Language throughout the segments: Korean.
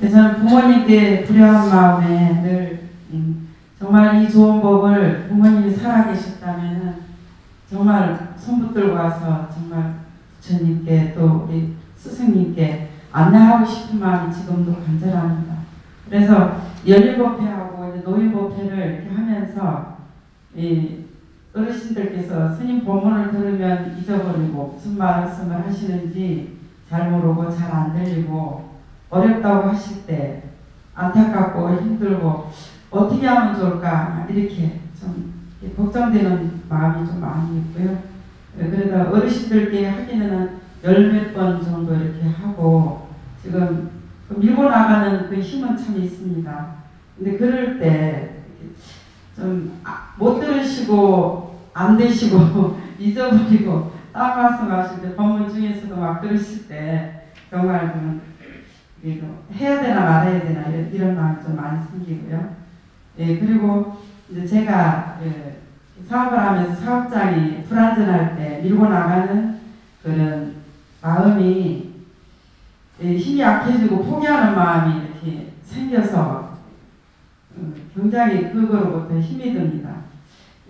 저는 부모님께 불효한 마음에 늘 음, 정말 이 좋은 법을 부모님이 살아계셨다면 정말 손붙들고 와서 정말 부처님께 또 우리 스승님께 안내하고 싶은 마음이 지금도 간절합니다. 그래서 연일법회하고 노인법회를 이렇게 하면서 이 어르신들께서 스님 법문을 들으면 잊어버리고 무슨 말씀을 하시는지 잘 모르고 잘 안 들리고 어렵다고 하실 때 안타깝고 힘들고 어떻게 하면 좋을까 이렇게 좀 걱정되는 마음이 좀 많이 있고요. 그래서 어르신들께 하기는 열 몇 번 정도 이렇게 하고 지금 밀고 나가는 그 힘은 참 있습니다. 근데 그럴 때 좀 못 들으시고 안 되시고 잊어버리고 딱 말씀하실 때 법문 중에서도 막 들으실 때 정말 좀 해야 되나 말아야 되나 이런, 이런 마음이 좀 많이 생기고요. 예, 그리고 이제 제가 예, 사업을 하면서 사업장이 불안전할 때 밀고 나가는 그런 마음이 예, 힘이 약해지고 포기하는 마음이 이렇게 생겨서 음, 굉장히 그거로부터 힘이 듭니다.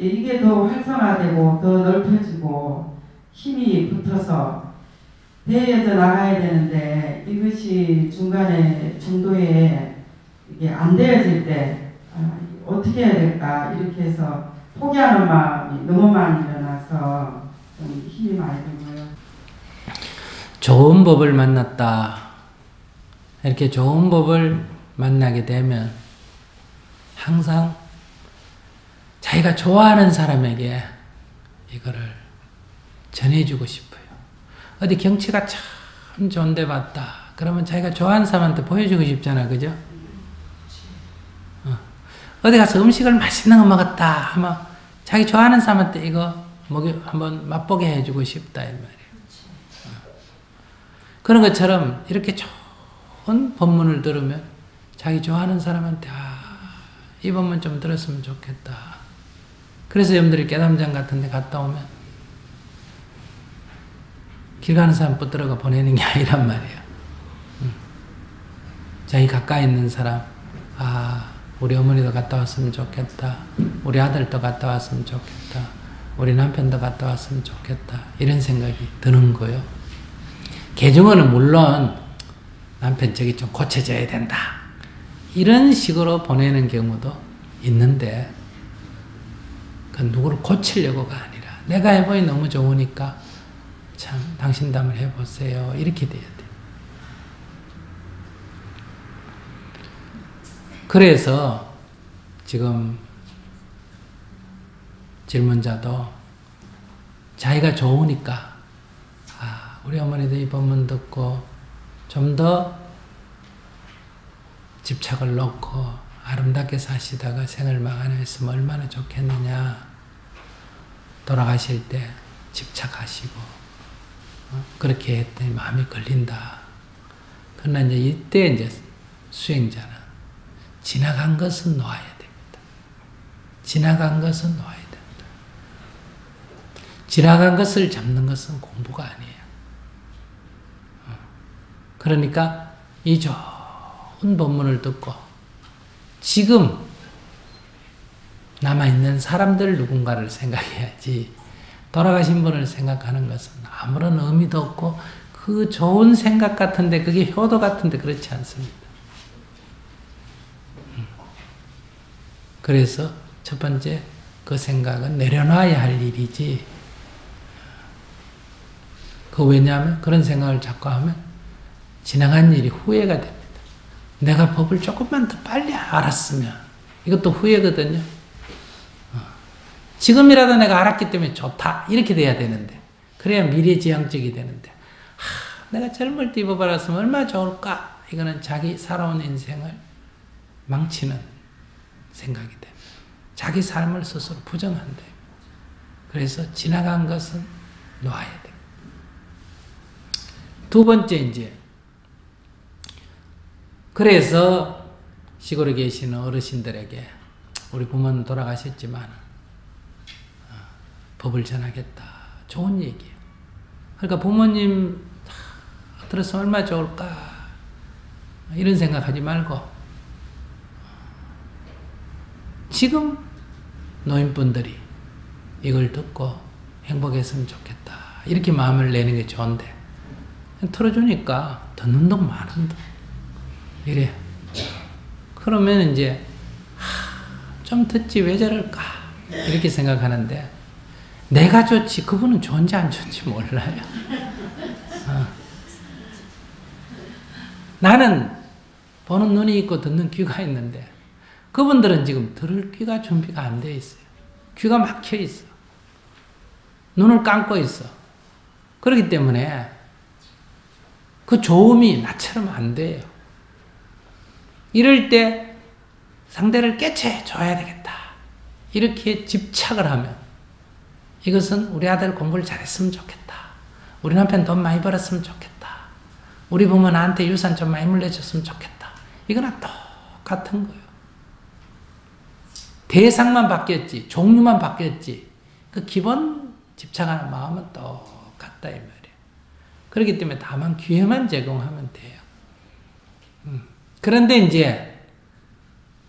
예, 이게 더 활성화되고 더 넓혀지고 힘이 붙어서 대해져 나가야 되는데 이것이 중간에 중도에 이게 안 되어질 때 아, 어떻게 해야 될까 이렇게 해서 포기하는 마음이 너무 많이 일어나서 좀 힘이 많이 들고요. 좋은 법을 만났다. 이렇게 좋은 법을 만나게 되면 항상 자기가 좋아하는 사람에게 이거를 전해주고 싶어요. 어디 경치가 참 좋은데 봤다. 그러면 자기가 좋아하는 사람한테 보여주고 싶잖아. 그죠? 어. 어디 가서 음식을 맛있는 거 먹었다 하면 자기 좋아하는 사람한테 이거 먹이 한번 맛보게 해주고 싶다 이 말이에요. 어. 그런 것처럼 이렇게 좋은 법문을 들으면 자기 좋아하는 사람한테 아, 이 법문 좀 들었으면 좋겠다. 그래서 여러분들이 깨담장 같은 데 갔다 오면 길 가는 사람 붙들어가 보내는 게 아니란 말이에요. 음. 자기 가까이 있는 사람, 아, 우리 어머니도 갔다 왔으면 좋겠다. 우리 아들도 갔다 왔으면 좋겠다. 우리 남편도 갔다 왔으면 좋겠다. 이런 생각이 드는 거요. 개중어는 물론 남편 저기 좀 고쳐져야 된다. 이런 식으로 보내는 경우도 있는데, 그 누구를 고치려고가 아니라, 내가 해보니 너무 좋으니까, 참, 한번 해보세요. 이렇게 돼야 돼. 그래서 지금 질문자도 자기가 좋으니까, 아, 우리 어머니도 이 법문 듣고 좀 더 집착을 놓고 아름답게 사시다가 생을 마감했으면 얼마나 좋겠느냐. 돌아가실 때 집착하시고, 어? 그렇게 했더니 마음이 걸린다. 그러나 이제 이때 이제 수행자는 지나간 것은 놓아야 됩니다. 지나간 것은 놓아야 된다. 지나간 것을 잡는 것은 공부가 아니에요. 어. 그러니까 이 좋은 법문을 듣고 지금 남아있는 사람들 누군가를 생각해야지 돌아가신 분을 생각하는 것은 아무런 의미도 없고 그 좋은 생각 같은데 그게 효도 같은데 그렇지 않습니다. 음. 그래서 첫 번째 그 생각은 내려놔야 할 일이지 그 왜냐하면 그런 생각을 자꾸 하면 지나간 일이 후회가 됩니다. 내가 법을 조금만 더 빨리 알았으면 이것도 후회거든요. 지금이라도 내가 알았기 때문에 좋다. 이렇게 돼야 되는데. 그래야 미래지향적이 되는데. 하, 내가 젊을 때 입어버렸으면 얼마나 좋을까? 이거는 자기 살아온 인생을 망치는 생각이 됩니다. 자기 삶을 스스로 부정한다. 그래서 지나간 것은 놓아야 됩니다. 두 번째 이제 그래서 시골에 계시는 어르신들에게 우리 부모는 돌아가셨지만 법을 전하겠다. 좋은 얘기예요. 그러니까 부모님 들었으면 얼마나 좋을까. 이런 생각하지 말고 지금 노인분들이 이걸 듣고 행복했으면 좋겠다. 이렇게 마음을 내는 게 좋은데 틀어주니까 듣는 동 마는 동 이래. 그러면 이제 하, 좀 듣지 왜 저럴까 이렇게 생각하는데 내가 좋지 그분은 좋은지 안 좋은지 몰라요. 어. 나는 보는 눈이 있고 듣는 귀가 있는데 그분들은 지금 들을 귀가 준비가 안 돼 있어요. 귀가 막혀 있어. 눈을 감고 있어. 그렇기 때문에 그 좋음이 나처럼 안 돼요. 이럴 때 상대를 깨쳐 줘야 되겠다. 이렇게 집착을 하면 이것은 우리 아들 공부를 잘했으면 좋겠다. 우리 남편 돈 많이 벌었으면 좋겠다. 우리 부모 나한테 유산 좀 많이 물려줬으면 좋겠다. 이거랑 똑같은 거예요. 대상만 바뀌었지, 종류만 바뀌었지, 그 기본 집착하는 마음은 똑같다, 이 말이에요. 그렇기 때문에 다만 기회만 제공하면 돼요. 음. 그런데 이제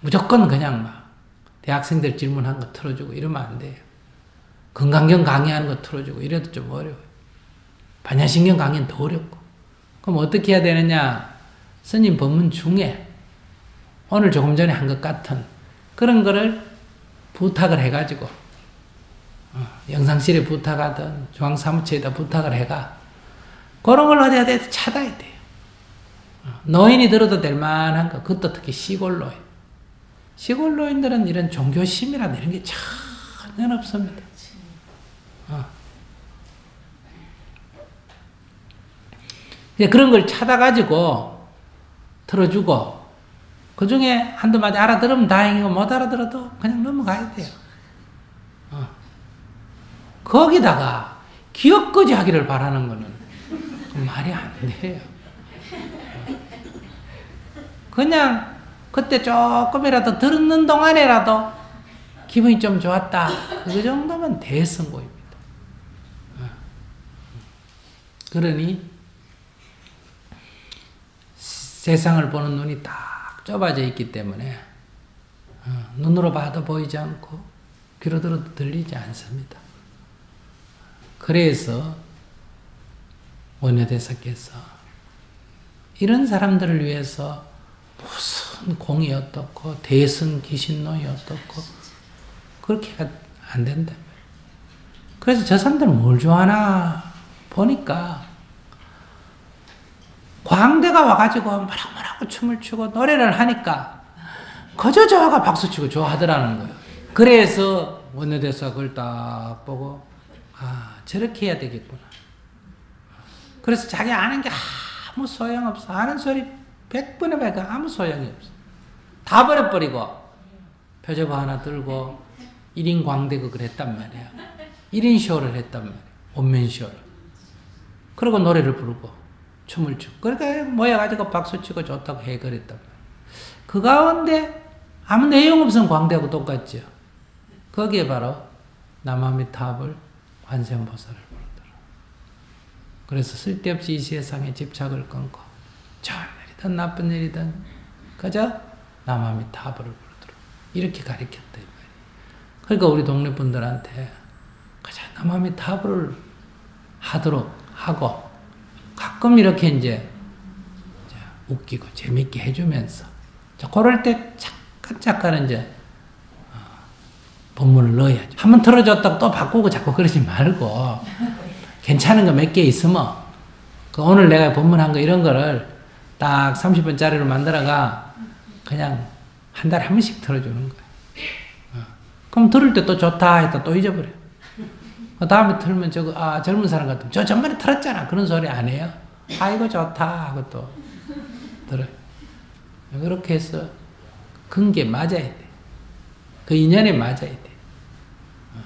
무조건 그냥 막 대학생들 질문한 거 틀어주고 이러면 안 돼요. 건강경 강의하는 거 틀어주고 이래도 좀 어려워요. 반야신경 강의는 더 어렵고. 그럼 어떻게 해야 되느냐? 스님 법문 중에 오늘 조금 전에 한 것 같은 그런 거를 부탁을 해가지고 어, 영상실에 부탁하든 중앙사무처에다 부탁을 해가 그런 걸 어디 어디 찾아야 돼요. 어, 노인이 들어도 될 만한 거, 그것도 특히 시골 노인. 시골 노인들은 이런 종교심이라는 이런 게 전혀 없습니다. 어. 그런 걸 찾아가지고 들어주고 그 중에 한두 마디 알아들으면 다행이고 못 알아들어도 그냥 넘어가야 돼요. 어. 거기다가 기억까지 하기를 바라는 거는 말이 안 돼요. 그냥 그때 조금이라도 들었는 동안에라도 기분이 좀 좋았다. 그 정도면 대성공입니다. 어. 그러니 세상을 보는 눈이 딱 좁아져 있기 때문에 어, 눈으로 봐도 보이지 않고 귀로 들어도 들리지 않습니다. 그래서 원효대사께서 이런 사람들을 위해서 무슨 공이 어떻고 대선 귀신노이 어떻고 그렇게 안 된다. 그래서 저 사람들은 뭘 좋아하나 보니까 광대가 와가지고 뭐라고 뭐라고 춤을 추고 노래를 하니까 거저 저가 박수치고 좋아하더라는 거예요. 그래서 원내대사 그걸 딱 보고 아 저렇게 해야 되겠구나. 그래서 자기 아는 게 아무 소용없어. 아는 소리 백번에 백번 아무 소용이 없어. 다 버려버리고 표저부 하나 들고 1인 광대극을 그 했단 말이야. 1인 쇼를 했단 말이야. 원맨 쇼를. 그리고 노래를 부르고 춤을 추고 그러니까 모여가지고 박수치고 좋다고 해그랬단 말이야. 그 가운데 아무 내용 없으면 광대하고 똑같죠. 거기에 바로 남아미 탑을 관세음보살을 부르더라. 그래서 쓸데없이 이 세상에 집착을 끊고 좋은 일이든 나쁜 일이든 그저 남아미 탑을 부르더라. 이렇게 가르쳤다. 그러니까 우리 동네 분들한테 그저 남아미 탑을 하도록 하고 가끔 이렇게 이제 웃기고 재밌게 해주면서 그럴 때 잠깐 잠깐 이제 어, 본문을 넣어야죠. 한 번 틀어줬다 또 바꾸고 자꾸 그러지 말고 괜찮은 거 몇 개 있으면 그 오늘 내가 본문한 거 이런 거를 딱 30분짜리로 만들어가 그냥 한 달에 한 번씩 틀어주는 거예요. 어. 그럼 들을 때 또 좋다 했다 또 잊어버려. 그 다음에 틀면 저거, 아, 젊은 사람 같으면 저 전번에 틀었잖아. 그런 소리 안 해요. 아이고, 좋다. 하고 또 들어요. 그렇게 해서 근게 맞아야 돼. 그 인연에 맞아야 돼. 어.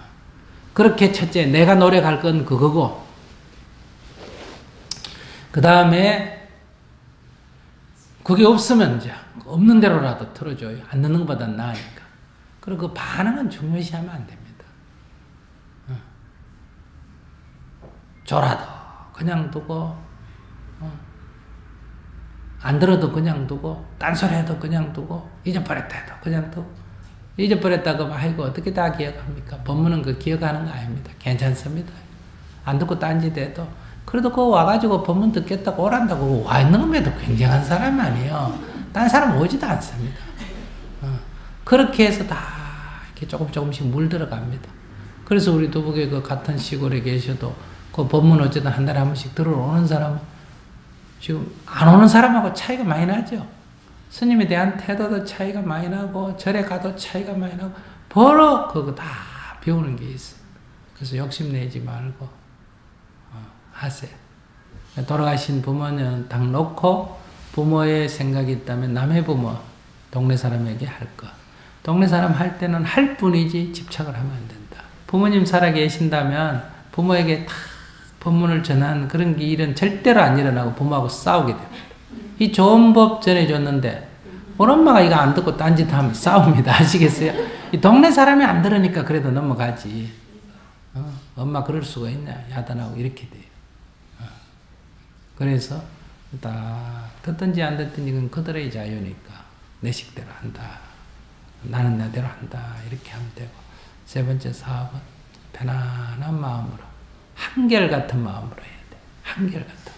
그렇게 첫째, 내가 노력할 건 그거고, 그 다음에 그게 없으면 이제 없는 대로라도 틀어줘요. 안 넣는 것보다 나으니까. 그리고 그 반응은 중요시하면 안 됩니다. 줘라도 그냥 두고 어. 안 들어도 그냥 두고 딴소리 해도 그냥 두고 잊어버렸다 해도 그냥 두고 잊어버렸다고 아이고 어떻게 다 기억합니까? 법문은 그 기억하는 거 아닙니다. 괜찮습니다. 안 듣고 딴짓 해도 그래도 그거 와가지고 법문 듣겠다고 오란다고 와 있는 것에도 굉장한 사람 아니에요. 딴 사람 오지도 않습니다. 어. 그렇게 해서 다 이렇게 조금 조금씩 물들어갑니다. 그래서 우리 도북의 그 같은 시골에 계셔도 그 법문 어쨌든 한 달에 한 번씩 들어오는 사람은 지금 안 오는 사람하고 차이가 많이 나죠. 스님에 대한 태도도 차이가 많이 나고 절에 가도 차이가 많이 나고 버럭 그거 다 배우는 게 있어요. 그래서 욕심내지 말고 어, 하세요. 돌아가신 부모는 딱 놓고 부모의 생각이 있다면 남의 부모, 동네 사람에게 할 것. 동네 사람 할 때는 할 뿐이지 집착을 하면 안 된다. 부모님 살아 계신다면 부모에게 다 법문을 전한 그런 일은 절대로 안 일어나고 부모하고 싸우게 됩니다. 이 좋은 법 전해줬는데 우리 엄마가 이거 안 듣고 딴짓하면 싸웁니다. 아시겠어요? 이 동네 사람이 안 들으니까 그래도 넘어가지. 어, 엄마 그럴 수가 있냐? 야단하고 이렇게 돼요. 어. 그래서 딱 듣든지 안 듣든지 이건 그들의 자유니까 내 식대로 한다. 나는 나대로 한다. 이렇게 하면 되고 세 번째 사업은 편안한 마음으로 한결같은 마음으로 해야 돼. 한결같은